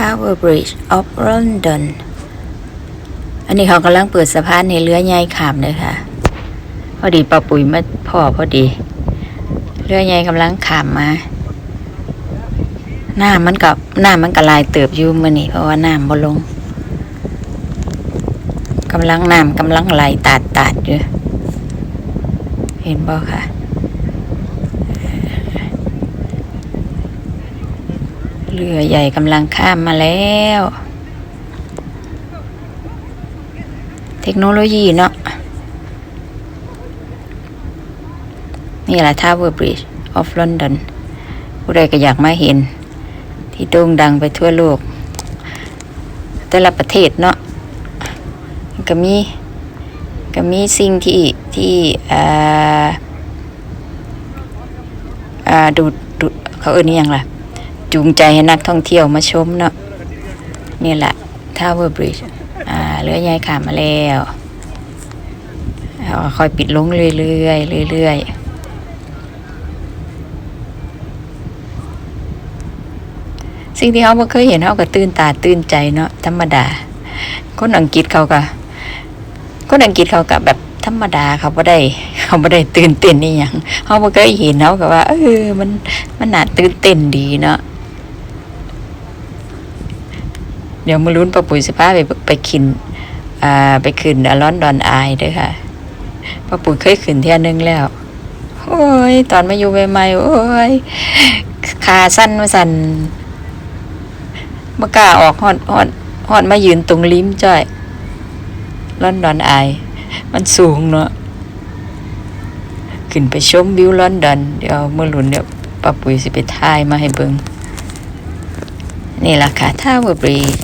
Tower Bridge of London อันนี้เขากำลังเปิดสะพานให้เรือใหญ่ขามเลยค่ะ พอดีปาปุ๋ยมาพ่อพอดี เรือใหญ่กำลังขามมา หน้ามันกับหน้ามันกระลายเติบอยู่มื่อนี่เพราะว่าน้ำบ่ลงกำลังน้ำกำลังไหลตาดตาดอยู่ เห็นบ่ค่ะ เรือใหญ่กำลังข้ามมาแล้ว เทคโนโลยีเนาะนี่แหละ Tower Bridge of London ผู้ใดก็อยากมาเห็น ที่โด่งดังไปทั่วโลก แต่ละประเทศเนาะก็มีก็มีสิ่งที่ที่อ่าอ่าดูดดูดเขาเอ่ยนี่ยังล่ะ จูงใจให้นักท่องเที่ยวมาชมเนาะนี่แหละ Tower Bridge อ่าเรือใหญ่ขามาแล้วค่อยปิดลงเรื่อยๆเรื่อยๆสิ่งที่เขาบ่เคยเห็นเขาก็ตื่นตาตื่นใจเนาะธรรมดา คนอังกฤษเขาก็คนอังกฤษเขาก็แบบธรรมดาเขาบ่ได้ เขาบ่ได้ตื่นเต้นนี่ยังเขาบ่เคยเห็นเขาก็ว่าเออมันมันน่าตื่นเต้นดีเนาะ เดี๋ยวมาลุ้นปะปุ๋ยสิพาไปไปขินอ่าไปขึ้นอลอนดอนอายด้วยค่ะปะปุ๋ยเคยขึ้นเที่ยนึงแล้ว โอ้ย ตอนมาอยู่ใหม่ๆโอ้ยขาสั้นมาสั่นมากล้าออกหอดหอดหอดมายืนตรงลิ้มจ้อยลอนดอนอาย มันสูงเนาะขึ้นไปชมวิวลอนดอนเดี๋ยวเมื่อหลุนเดี๋ยวปะปุ๋ยสิไปถ่ายมาให้เบิงนี่แหละค่ะ Tower Bridge